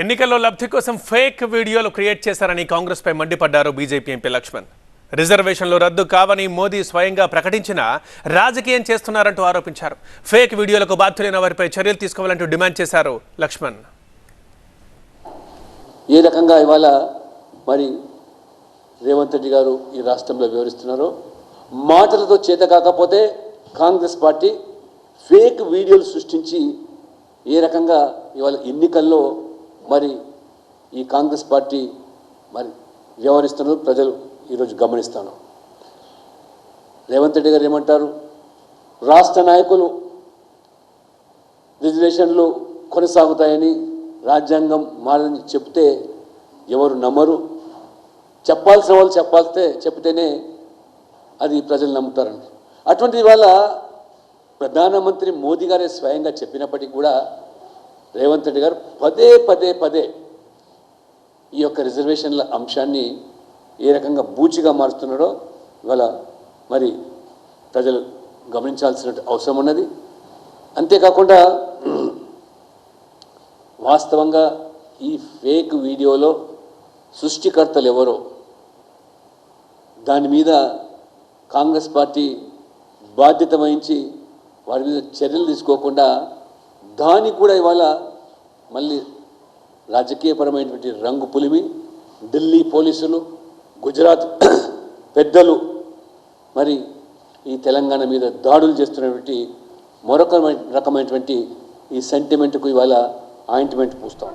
ఎన్నికల్లో లబ్ధి కోసం ఫేక్ వీడియోలు క్రియేట్ చేశారని కాంగ్రెస్పై మండిపడ్డారు బీజేపీ ఎంపీ లక్ష్మణ్. రిజర్వేషన్లు రద్దు కావని మోదీ స్వయంగా ప్రకటించినా రాజకీయం చేస్తున్నారంటూ ఆరోపించారు. ఫేక్ వీడియోలకు బాధ్యులైన వారిపై చర్యలు తీసుకోవాలంటూ డిమాండ్ చేశారు లక్ష్మణ్. ఏ రకంగా ఇవాళ మరి రేవంత్ రెడ్డి గారు ఈ రాష్ట్రంలో వివరిస్తున్నారో మాటలతో చేత కాకపోతే కాంగ్రెస్ పార్టీ ఫేక్ వీడియోలు సృష్టించి ఏ రకంగా ఇవాళ ఎన్నికల్లో మరి ఈ కాంగ్రెస్ పార్టీ మరి వ్యవహరిస్తున్నారు ప్రజలు ఈరోజు గమనిస్తాను. రేవంత్ రెడ్డి గారు ఏమంటారు? రాష్ట్ర నాయకులు రిజర్వేషన్లు కొనసాగుతాయని రాజ్యాంగం మారని చెప్తే ఎవరు నమ్మరు. చెప్పాల్సిన వాళ్ళు చెప్పాల్స్తే చెప్తేనే అది ప్రజలు నమ్ముతారండి. అటువంటి వల్ల ప్రధానమంత్రి మోదీ గారే స్వయంగా చెప్పినప్పటికీ కూడా రేవంత్ రెడ్డి గారు పదే పదే పదే ఈ యొక్క రిజర్వేషన్ల అంశాన్ని ఏ రకంగా బూచిగా మారుస్తున్నాడో ఇవాళ మరి ప్రజలు గమనించాల్సిన అవసరం ఉన్నది. అంతేకాకుండా వాస్తవంగా ఈ ఫేక్ వీడియోలో సృష్టికర్తలు ఎవరో దాని మీద కాంగ్రెస్ పార్టీ బాధ్యత వహించి వారి మీద చర్యలు తీసుకోకుండా దానికి కూడా ఇవాళ మళ్ళీ రాజకీయపరమైనటువంటి రంగు పులిమి ఢిల్లీ పోలీసులు గుజరాత్ పెద్దలు మరి ఈ తెలంగాణ మీద దాడులు చేస్తున్నటువంటి మరొక రకమైనటువంటి ఈ సెంటిమెంట్కు ఇవాళ ఆయింట్మెంట్ పూస్తాం.